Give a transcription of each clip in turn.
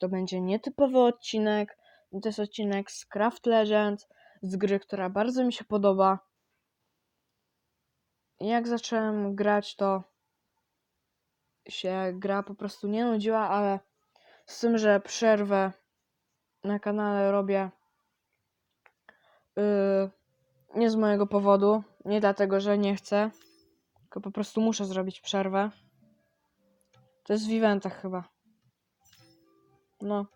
to będzie nietypowy odcinek. To jest odcinek z Craft Legends, z gry, która bardzo mi się podoba. Jak zacząłem grać, to się gra po prostu nie nudziła, ale z tym, że przerwę na kanale robię yy, nie z mojego powodu, nie dlatego, że nie chcę, tylko po prostu muszę zrobić przerwę. To jest w eventach chyba. No.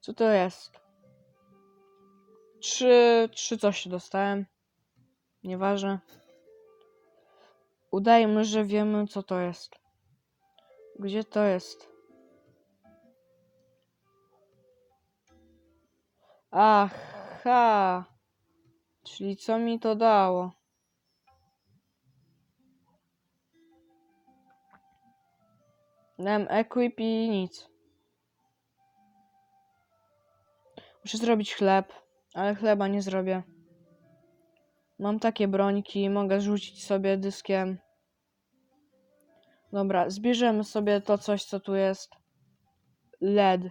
Co to jest? Trzy, trzy coś dostałem. Nieważne. Udajmy, że wiemy co to jest. Gdzie to jest? Aha. Czyli co mi to dało? Dałem equip i nic. Muszę zrobić chleb, ale chleba nie zrobię. Mam takie brońki, mogę rzucić sobie dyskiem. Dobra, zbierzemy sobie to coś, co tu jest. LED.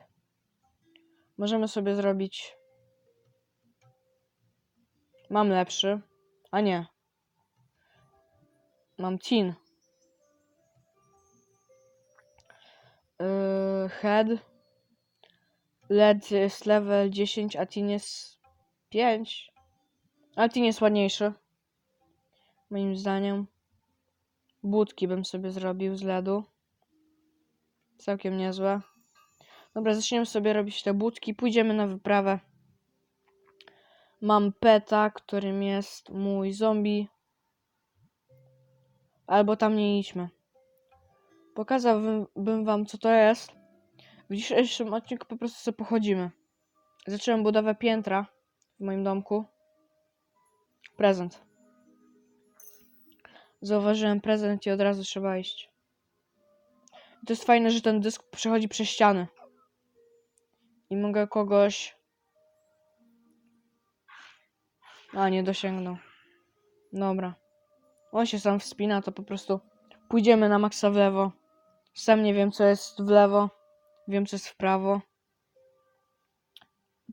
Możemy sobie zrobić. Mam lepszy. A nie. Mam tin. Yy, head. LED jest level 10, a tin jest 5. Ale tin jest ładniejszy. Moim zdaniem. Budki bym sobie zrobił z LEDu. Całkiem niezłe. Dobra, zaczniemy sobie robić te budki. Pójdziemy na wyprawę. Mam peta, którym jest mój zombie. Albo tam nie idźmy. Pokazałbym wam, co to jest. W dzisiejszym odcinku po prostu sobie pochodzimy. Zacząłem budowę piętra w moim domku. Prezent. Zauważyłem prezent i od razu trzeba iść. I to jest fajne, że ten dysk przechodzi przez ściany. I mogę kogoś. A, nie dosięgnął. Dobra. On się sam wspina, to po prostu pójdziemy na maksa w lewo. Sam nie wiem, co jest w lewo. Wiem, co jest w prawo.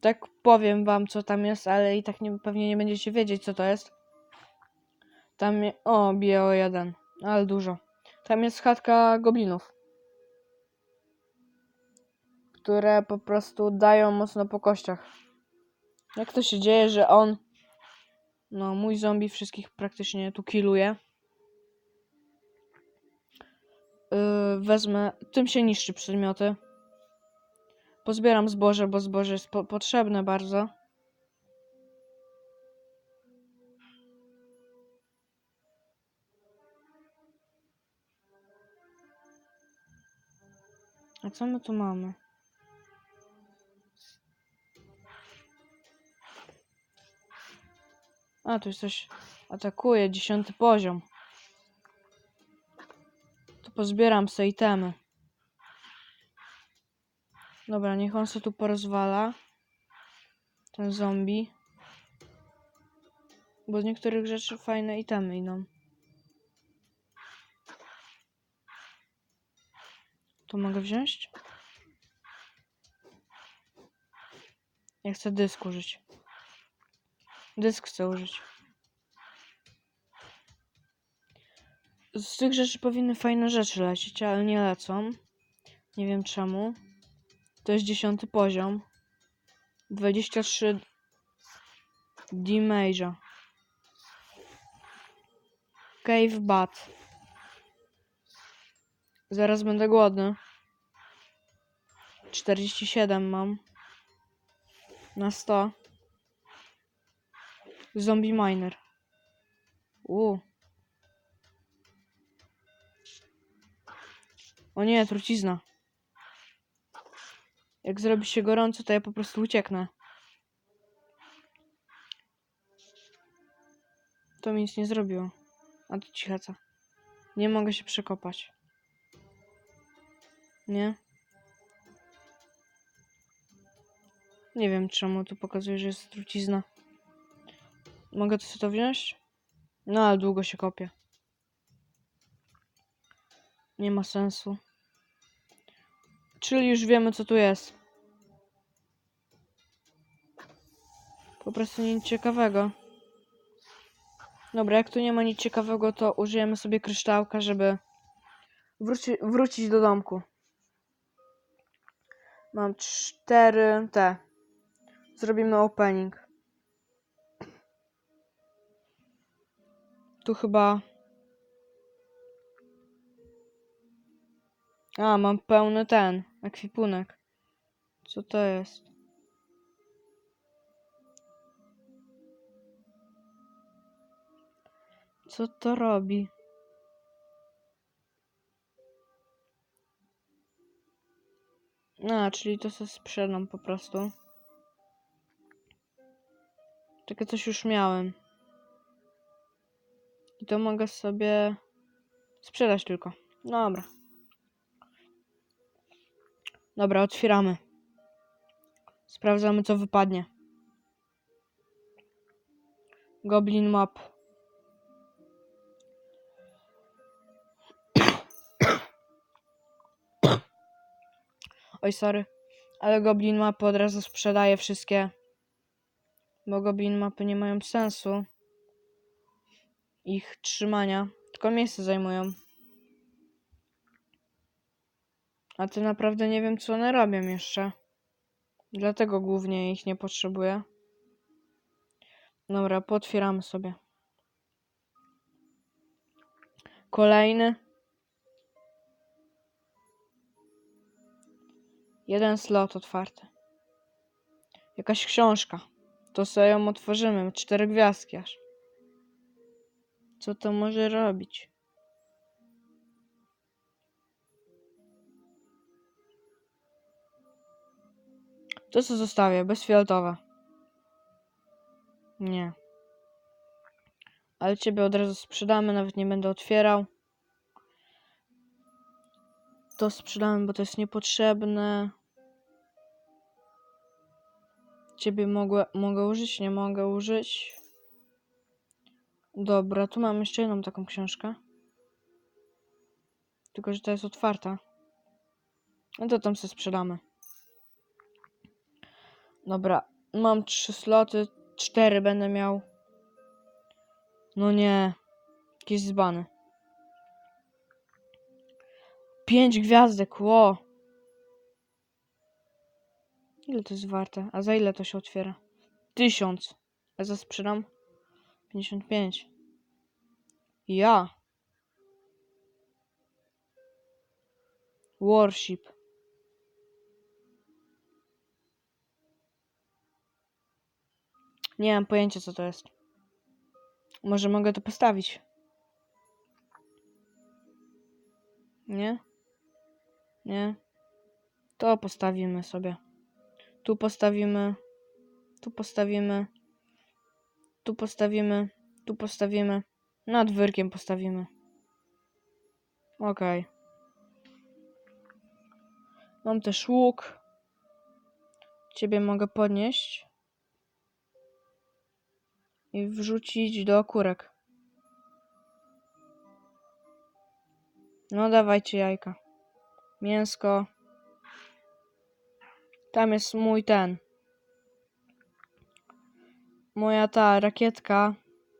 Tak powiem wam, co tam jest, ale i tak nie, pewnie nie będziecie wiedzieć, co to jest. Tam, je... o, bije o jeden, ale dużo. Tam jest chatka goblinów, które po prostu dają mocno po kościach. Jak to się dzieje, że on, no mój zombie wszystkich praktycznie tu killuje. Yy, wezmę, tym się niszczy przedmioty. Pozbieram zboże, bo zboże jest po potrzebne bardzo. A co my tu mamy? A, tu jest coś atakuje, dziesiąty poziom. To pozbieram sobie itemy. Dobra, niech on się tu porozwala. Ten zombie. Bo z niektórych rzeczy fajne itemy idą. To mogę wziąć? Ja chcę dysk użyć. Dysk chcę użyć. Z tych rzeczy powinny fajne rzeczy lecieć, ale nie lecą. Nie wiem czemu. To jest dziesiąty poziom. 23 damage'a. Cave Bat. Zaraz będę głodny. 47 mam. Na 100. Zombie Miner. U. O nie, trucizna. Jak zrobi się gorąco, to ja po prostu ucieknę. To mi nic nie zrobiło. A to cichaca. Nie mogę się przekopać. Nie? Nie wiem czemu tu pokazuje, że jest trucizna. Mogę to sobie to wziąć? No ale długo się kopię. Nie ma sensu. Czyli już wiemy, co tu jest. Po prostu nic ciekawego. Dobra, jak tu nie ma nic ciekawego, to użyjemy sobie kryształka, żeby wróci wrócić do domku. Mam cztery te. Zrobimy opening. Tu chyba A, mam pełny ten ekwipunek. Co to jest? Co to robi? A, czyli to sobie sprzedam po prostu. Takie coś już miałem. I to mogę sobie sprzedać tylko. Dobra. Dobra, otwieramy. Sprawdzamy, co wypadnie. Goblin Map. Oj, sorry. Ale Goblin Mapy od razu sprzedaje wszystkie. Bo Goblin Mapy nie mają sensu. Ich trzymania. Tylko miejsce zajmują. A ty naprawdę nie wiem, co one robią jeszcze. Dlatego głównie ich nie potrzebuję. Dobra, potwieramy sobie. Kolejny. Jeden slot otwarty. Jakaś książka. To sobie ją otworzymy. Cztery gwiazdki aż. Co to może robić? To co zostawię, bezfioletowe. Nie. Ale ciebie od razu sprzedamy, nawet nie będę otwierał. To sprzedamy, bo to jest niepotrzebne. Ciebie mogę, mogę użyć, nie mogę użyć. Dobra, tu mam jeszcze jedną taką książkę. Tylko, że ta jest otwarta. No to tam sobie sprzedamy. Dobra, mam trzy sloty, cztery będę miał. No nie, jakieś zbany. Pięć gwiazdek, ło. Ile to jest warte? A za ile to się otwiera? Tysiąc. A za sprzedam? 55. Ja. Worship. Nie mam pojęcia co to jest. Może mogę to postawić. Nie? Nie? To postawimy sobie. Tu postawimy. Tu postawimy. Tu postawimy. Tu postawimy. Nad wyrkiem postawimy. Okej. Mam też łuk. Ciebie mogę podnieść. I wrzucić do kurek. No dawajcie jajka. Mięsko. Tam jest mój ten. Moja ta rakietka.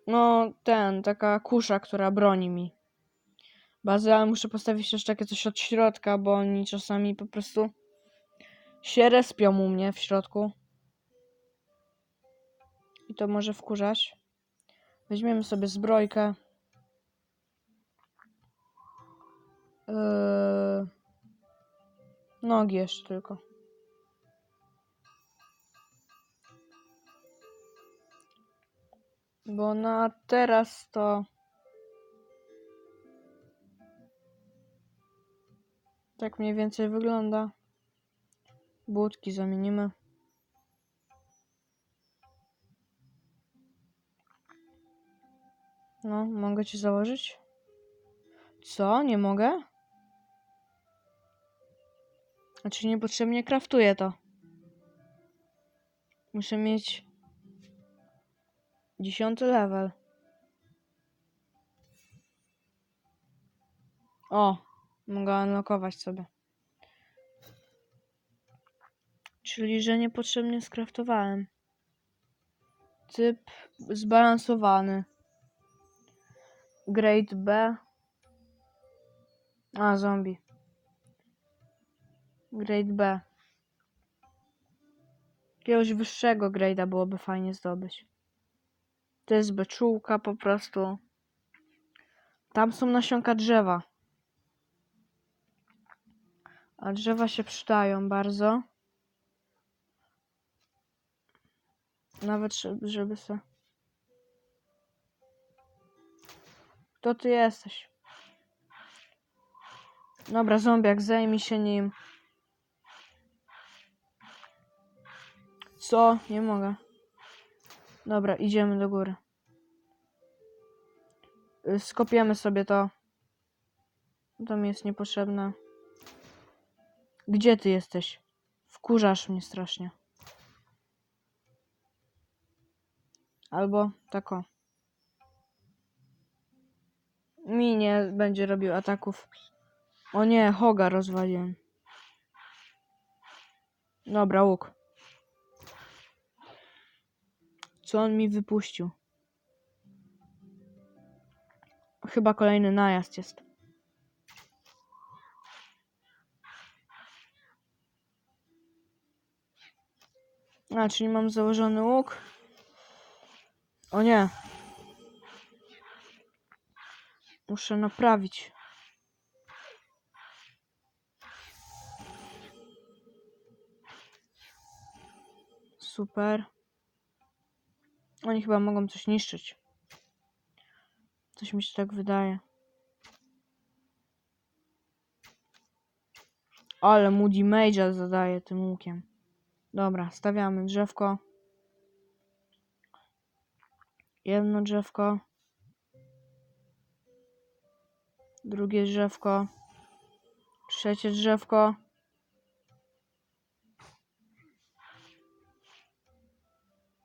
No, ten, taka kusza, która broni mi. Bazę, muszę postawić jeszcze takie coś od środka, bo oni czasami po prostu się respią u mnie w środku. I to może wkurzać. Weźmiemy sobie zbrojkę. Yy... Nogi jeszcze tylko. Bo na teraz to. Tak mniej więcej wygląda. Budki zamienimy. No, mogę ci założyć? Co? Nie mogę? Znaczy niepotrzebnie kraftuję to. Muszę mieć dziesiąty level. O, mogę unlockować sobie. Czyli, że niepotrzebnie skraftowałem. Typ zbalansowany. Grade B. A, zombie. Grade B. Jakiegoś wyższego grade'a byłoby fajnie zdobyć. To jest beczułka po prostu. Tam są nasionka drzewa. A drzewa się przydają bardzo. Nawet żeby, żeby Kto ty jesteś? Dobra, zombiak, zajmij się nim. Co? Nie mogę. Dobra, idziemy do góry. Y, Skopiemy sobie to. To mi jest niepotrzebne. Gdzie ty jesteś? Wkurzasz mnie strasznie. Albo tako. Mi nie będzie robił ataków. O nie, Hoga rozwaliłem. Dobra, łuk. Co on mi wypuścił? Chyba kolejny najazd jest. A, czyli mam założony łuk. O nie. Muszę naprawić. Super. Oni chyba mogą coś niszczyć. Coś mi się tak wydaje. Ale Moody Mage'a zadaje tym łukiem. Dobra, stawiamy drzewko. Jedno drzewko. Drugie drzewko. Trzecie drzewko.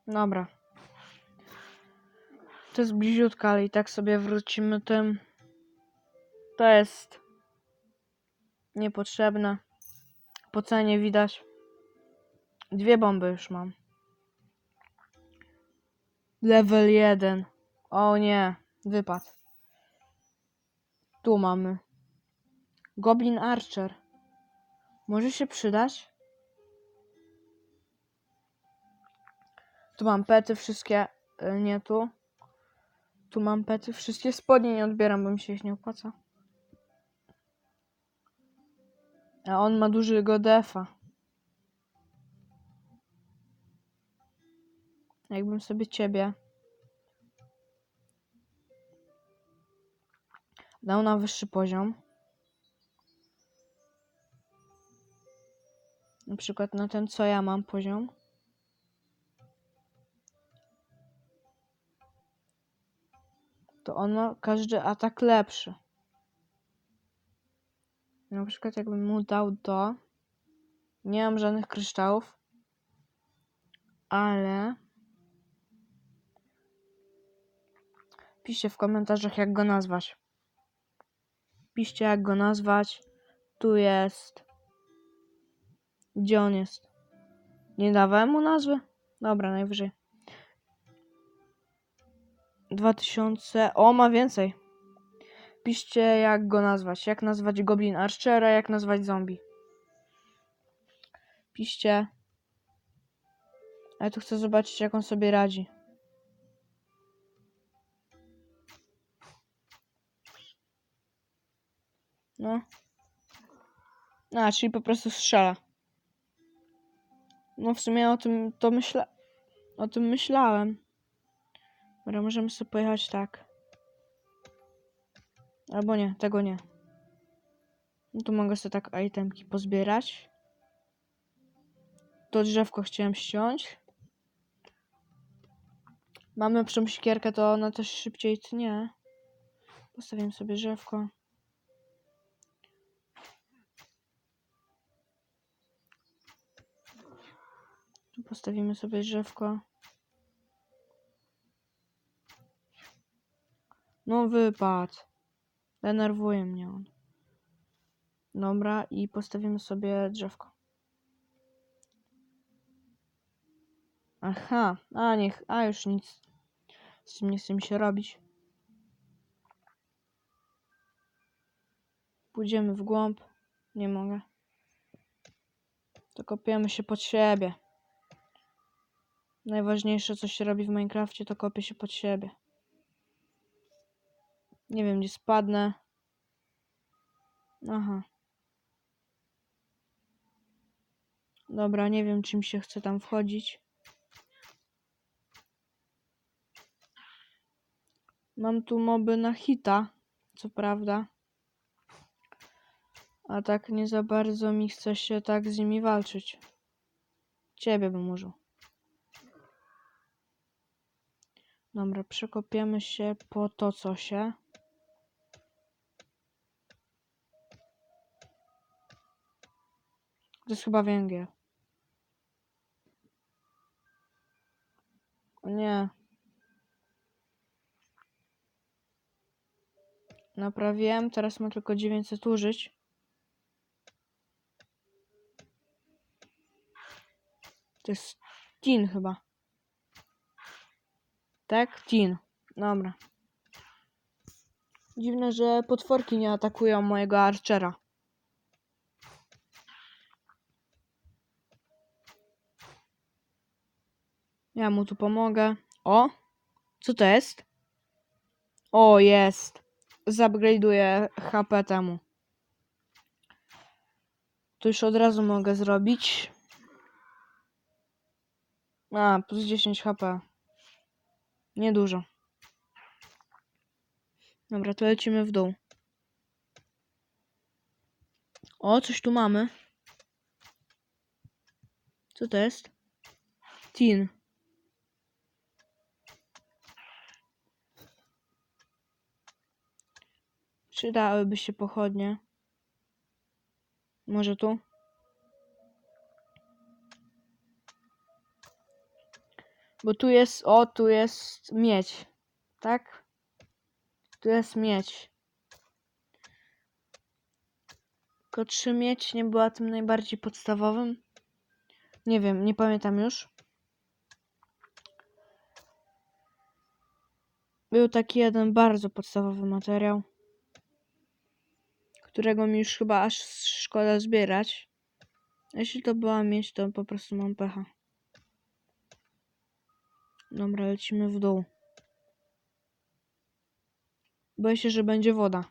Dobra. To jest bliziutko, ale i tak sobie wrócimy tym. To jest niepotrzebne. Po cenie widać. Dwie bomby już mam. Level 1. O nie, wypadł. Tu mamy. Goblin Archer. Może się przydać? Tu mam pety wszystkie. y, Nie tu. Tu mam pety wszystkie. Spodnie nie odbieram, bo mi się ich nie opłaca. A on ma dużego defa. Jakbym sobie ciebie dał na wyższy poziom. Na przykład na ten, co ja mam poziom. To on ma każdy atak lepszy. Na przykład jakbym mu dał to. Nie mam żadnych kryształów. Ale Piszcie w komentarzach, jak go nazwać. Piszcie, jak go nazwać. Tu jest. Gdzie on jest? Nie dawałem mu nazwy? Dobra, najwyżej. 2000. O, ma więcej. Piszcie, jak go nazwać. Jak nazwać Goblin Archera, jak nazwać zombie. Piszcie. A ja tu chcę zobaczyć, jak on sobie radzi. A, czyli po prostu strzela. No w sumie o tym to myśla... O tym myślałem. Dobra, możemy sobie pojechać tak. Albo nie, tego nie. No tu mogę sobie tak itemki pozbierać. To drzewko chciałem ściąć. Mamy lepszą siekierkę, to ona też szybciej tnie. Postawiłem sobie drzewko. Postawimy sobie drzewko. No wypad. Denerwuje mnie on. Dobra, i postawimy sobie drzewko. Aha, a niech, a już nic z tym nie chce mi się robić. Pójdziemy w głąb. Nie mogę. To kopiemy się pod siebie. Najważniejsze, co się robi w Minecrafcie, to kopie się pod siebie. Nie wiem, gdzie spadnę. Aha. Dobra, nie wiem, czym się chce tam wchodzić. Mam tu moby na hita, co prawda. A tak nie za bardzo mi chce się tak z nimi walczyć. Ciebie bym użył. Dobra, przekopiemy się po to, co się. To jest chyba węgiel. O nie. Naprawiłem, teraz ma tylko 900 użyć. To jest tin chyba. Tak? Tin. Dobra. Dziwne, że potworki nie atakują mojego archera. Ja mu tu pomogę. O! Co to jest? O, jest. Zupgrade'uję HP temu. To już od razu mogę zrobić. A, plus 10 HP. Niedużo. Dobra, to lecimy w dół. O, coś tu mamy. Co to jest? Tin. Przydałyby się pochodnie. Może tu? Bo tu jest, o, tu jest miedź. Tak? Tu jest miedź. Tylko czy miedź nie była tym najbardziej podstawowym? Nie wiem, nie pamiętam już. Był taki jeden bardzo podstawowy materiał, którego mi już chyba aż szkoda zbierać. Jeśli to była miedź, to po prostu mam pecha. Dobra, lecimy w dół. Boję się, że będzie woda.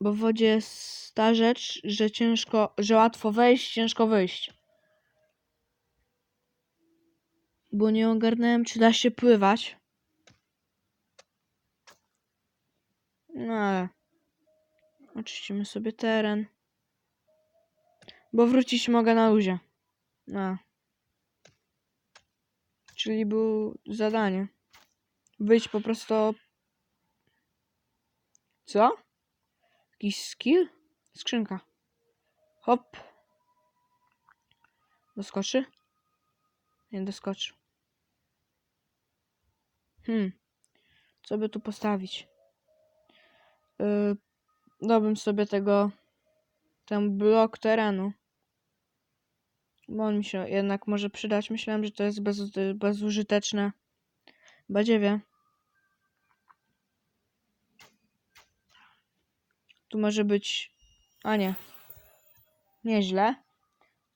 Bo w wodzie jest ta rzecz, że ciężko, że łatwo wejść, ciężko wyjść. Bo nie ogarnąłem, czy da się pływać. No ale... Oczyścimy sobie teren. Bo wrócić mogę na luzie. No. Czyli był zadanie. Wyjść po prostu. Co? Jakiś skill? Skrzynka. Hop. Doskoczy? Nie doskoczy. Hmm. Co by tu postawić? Yy, dałbym sobie tego. Ten blok terenu. Bo on mi się jednak może przydać. Myślałem, że to jest bez, bezużyteczne. Badziewie. Tu może być... A nie. Nieźle.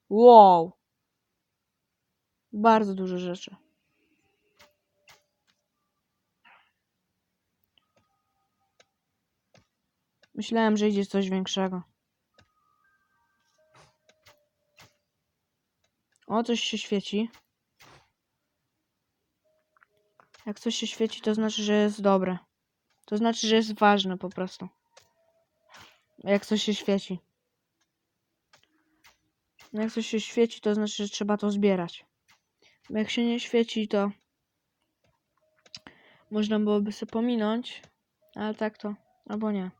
Wow. Bardzo dużo rzeczy. Myślałem, że idzie coś większego. O, coś się świeci. Jak coś się świeci, to znaczy, że jest dobre. To znaczy, że jest ważne po prostu. Jak coś się świeci. Jak coś się świeci, to znaczy, że trzeba to zbierać. Jak się nie świeci, to można byłoby sobie pominąć, ale tak to, albo nie.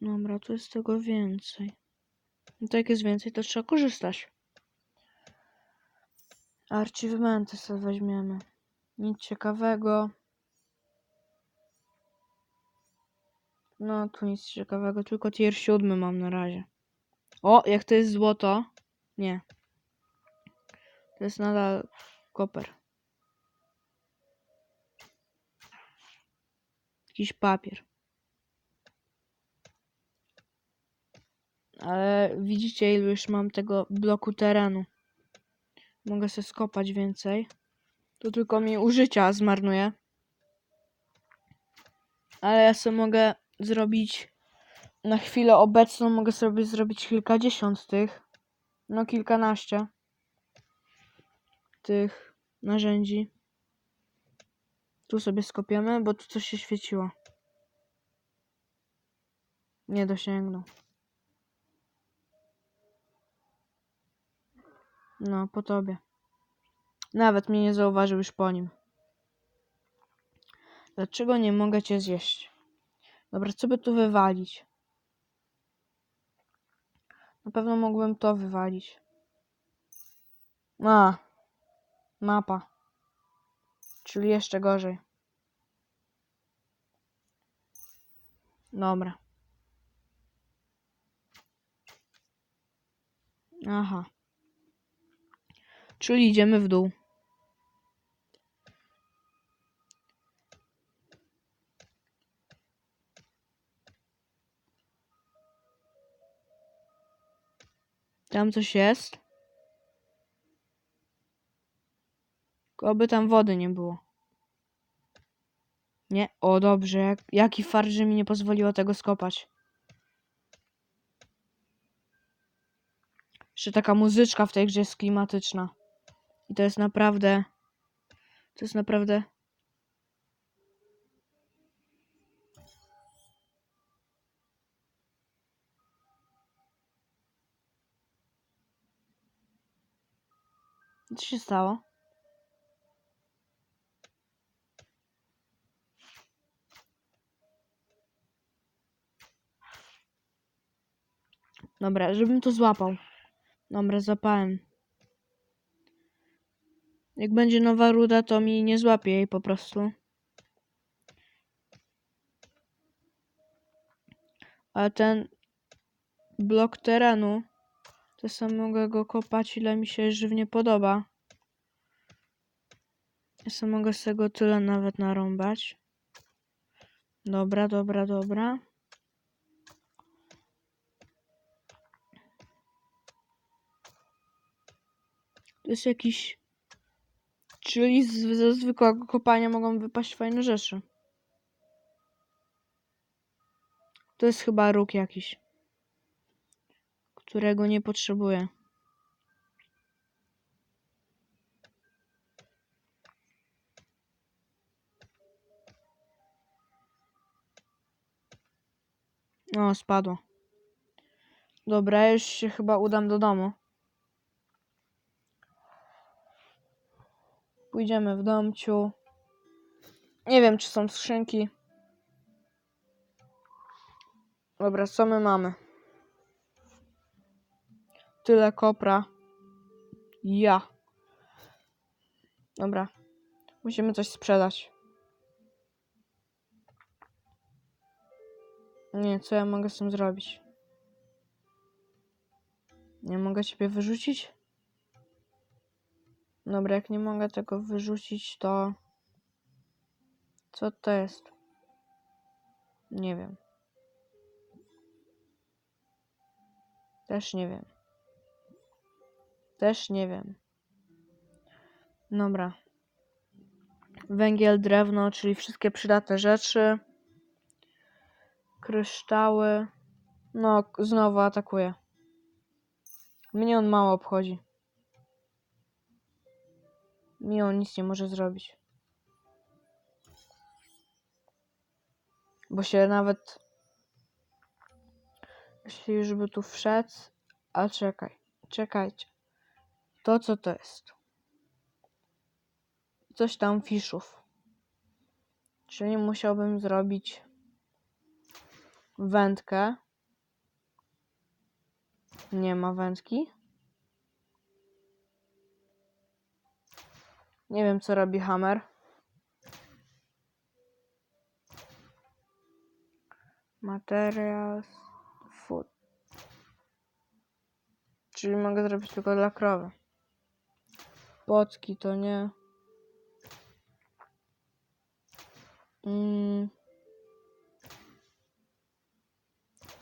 Dobra, tu jest tego więcej. No to jak jest więcej, to trzeba korzystać. Archivementy sobie weźmiemy. Nic ciekawego. No, tu nic ciekawego, tylko tier 7 mam na razie. O, jak to jest złoto. Nie. To jest nadal koper. Jakiś papier. Ale widzicie, ilu już mam tego bloku terenu. Mogę sobie skopać więcej. To tylko mi użycia zmarnuje. Ale ja sobie mogę zrobić na chwilę obecną mogę sobie zrobić kilkadziesiąt tych. No kilkanaście tych narzędzi. Tu sobie skopiemy, bo tu coś się świeciło. Nie dosięgnął. No, po tobie. Nawet mnie nie zauważył już po nim. Dlaczego nie mogę cię zjeść? Dobra, co by tu wywalić? Na pewno mógłbym to wywalić. A, mapa. Czyli jeszcze gorzej. Dobra. Aha. Czyli idziemy w dół. Tam coś jest. Oby tam wody nie było. Nie? O, dobrze. Jak, jaki fart, mi nie pozwoliło tego skopać. Jeszcze taka muzyczka w tej grze jest klimatyczna. I to jest naprawdę... To jest naprawdę... Co się stało? Dobra, żebym to złapał. Dobra, złapałem. Jak będzie nowa ruda, to mi nie złapie jej po prostu. A ten blok terenu, to sam mogę go kopać ile mi się żywnie podoba. Ja sam mogę z tego tyle nawet narąbać. Dobra, dobra, dobra. To jest jakiś... Czyli z, ze zwykłego kopania mogą wypaść fajne rzeczy. To jest chyba róg jakiś. Którego nie potrzebuję. O, spadło. Dobra, już się chyba udam do domu. Pójdziemy w domciu. Nie wiem, czy są skrzynki. Dobra, co my mamy? Tyle kopra. Ja. Dobra. Musimy coś sprzedać. Nie, co ja mogę z tym zrobić? Nie mogę ciebie wyrzucić? Dobra, jak nie mogę tego wyrzucić, to... Co to jest? Nie wiem. Też nie wiem. Też nie wiem. Dobra. Węgiel, drewno, czyli wszystkie przydatne rzeczy. Kryształy. No, znowu atakuje. Mnie on mało obchodzi. Mi on nic nie może zrobić. Bo się nawet... Jeśli już by tu wszedł... A czekaj, czekajcie. To co to jest? Coś tam fiszów. Czyli musiałbym zrobić wędkę. Nie ma wędki. Nie wiem, co robi Hammer. Materials, food. Czyli mogę zrobić tylko dla krowy. Potki to nie. Mm.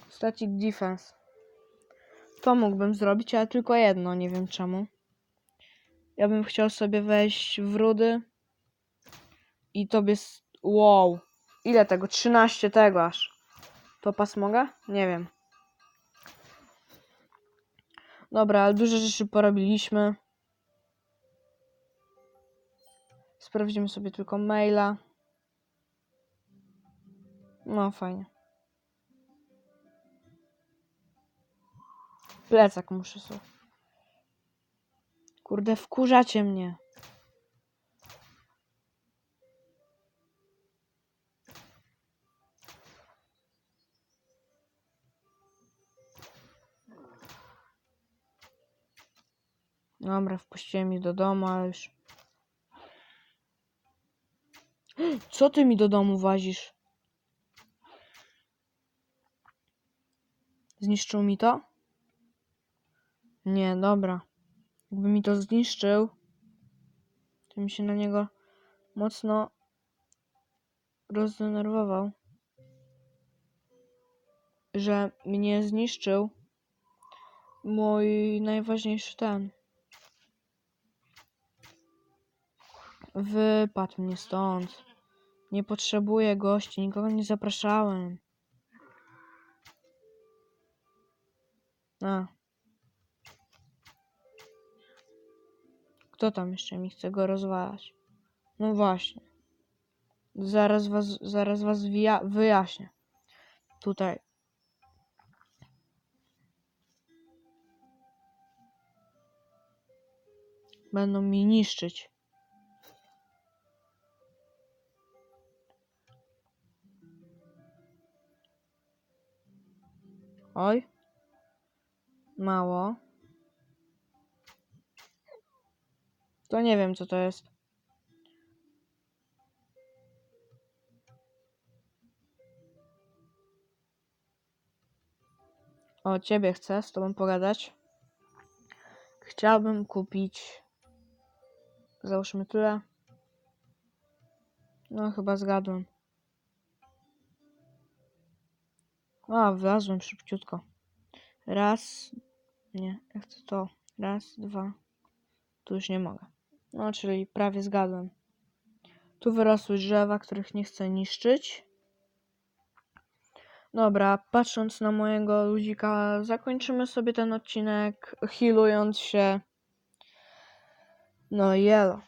Static defense. To mógłbym zrobić, ale tylko jedno, nie wiem czemu. Ja bym chciał sobie wejść w rudy i tobie. Wow! Ile tego? 13 tego aż. To pas mogę? Nie wiem. Dobra, ale dużo rzeczy porobiliśmy. Sprawdzimy sobie tylko maila. No, fajnie. Plecak muszę sobie. Kurde, wkurzacie mnie. Dobra, wpuściłem ich do domu, ale już. Co ty mi do domu wazisz? Zniszczył mi to? Nie, dobra. Jakby mi to zniszczył, to mi się na niego mocno rozdenerwował. Że mnie zniszczył mój najważniejszy ten. Wypadł mnie stąd. Nie potrzebuję gości, nikogo nie zapraszałem. A. Kto tam jeszcze mi chce go rozwalać? No właśnie. Zaraz was, zaraz was wyjaśnię. Tutaj. Będą mi niszczyć. Oj. Mało. To nie wiem, co to jest. O, ciebie chcę z tobą pogadać. Chciałbym kupić. Załóżmy tyle. No, chyba zgadłem. A, wlazłem szybciutko. Raz. Nie, ja chcę to. Raz, dwa. Tu już nie mogę. No, czyli prawie zgadłem. Tu wyrosły drzewa, których nie chcę niszczyć. Dobra, patrząc na mojego ludzika, zakończymy sobie ten odcinek healując się. No i elo.